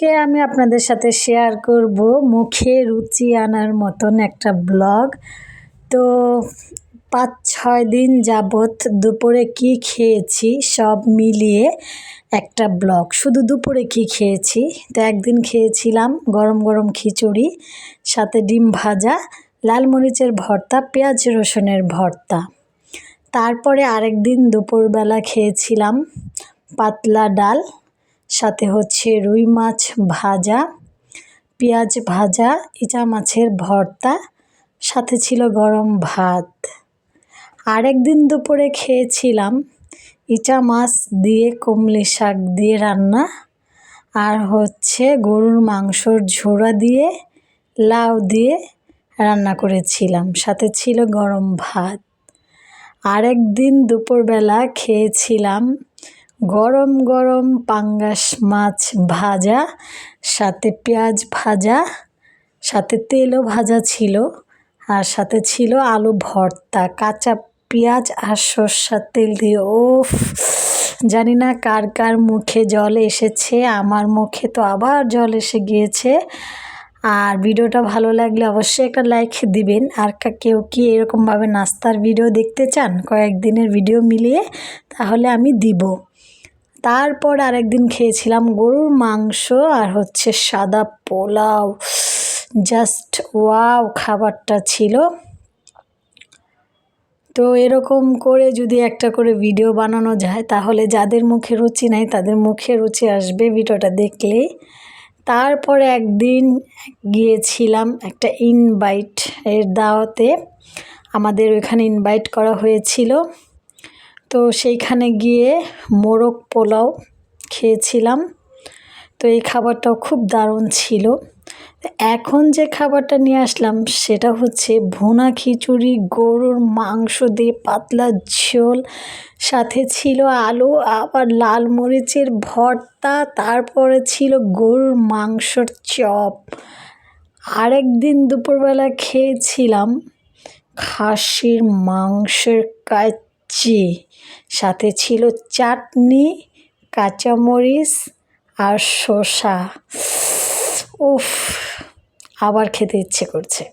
আজকে আমি আপনাদের সাথে শেয়ার করব মুখে রুচি আনার মতন একটা ব্লগ তো পাঁচ, ছয় দিন যাবৎ দুপুরে কি খেয়েছি সব মিলিয়ে একটা ব্লগ শুধু দুপুরে কি খেয়েছি? তো একদিন খেয়েছিলাম গরম গরম খিচুড়ি, সাথে ডিম ভাজা, লাল মরিচের ভর্তা, পেঁয়াজ রসুনের ভর্তা। তারপরে আরেক দিন দুপুরবেলা খেয়েছিলাম পাতলা ডাল সাথে হচ্ছে রুই মাছ ভাজা, পেঁয়াজ ভাজা, ইচা মাছের ভর্তা, সাথে ছিল গরম ভাত। আরেক দিন দুপুরে খেয়েছিলাম ইচা মাছ দিয়ে, কমলি শাক দিয়ে রান্না আর হচ্ছে গরুর মাংসর ঝোড়া দিয়ে, লাউ দিয়ে রান্না করেছিলাম। সাথে ছিল গরম ভাত। আরেক দিন দুপুরবেলা খেয়েছিলাম গরম গরম পাঙ্গাস মাছ ভাজা, সাথে পেঁয়াজ ভাজা, সাথে তেলও ভাজা ছিল আর সাথে ছিল আলু ভর্তা, কাঁচা পেঁয়াজ আর সর্ষার তেল দিয়ে। ওফ জানি না কার কার মুখে জল এসেছে, আমার মুখে তো আবার জল এসে গিয়েছে। আর ভিডিওটা ভালো লাগলে অবশ্যই একটা লাইক দিবেন। আর কেউ কি এরকমভাবে নাস্তার ভিডিও দেখতে চান, কয়েকদিনের ভিডিও মিলিয়ে, তাহলে আমি দিব। তারপর আরেকদিন খেয়েছিলাম গরুর মাংস আর হচ্ছে সাদা পোলাও। জাস্ট ওয়াও খাবারটা ছিল। তো এরকম করে যদি একটা করে ভিডিও বানানো যায়, তাহলে যাদের মুখে রুচি নাই, তাদের মুখে রুচি আসবে ভিডিওটা দেখলেই। তারপরে একদিন গিয়েছিলাম একটা ইনভাইট এর দাওয়াতে। আমাদের ওইখানে ইনভাইট করা হয়েছিল। তো সেইখানে গিয়ে মোরগ পোলাও খেয়েছিলাম। তো এই খাবারটাও খুব দারুণ ছিল। এখন যে খাবারটা নিয়ে আসলাম সেটা হচ্ছে ভুনা খিচুড়ি, গরুর মাংস দিয়ে পাতলা ঝোল, সাথে ছিল আলু, আবার লাল মরিচের ভর্তা, তারপরে ছিল গরুর মাংসর চপ। আরেক দিন দুপুরবেলা খেয়েছিলাম খাসির মাংসের কাচ্চি সাথে ছিল চাটনি কাঁচামরিচ আর শসা। উফ আবার খেতে ইচ্ছে করছে।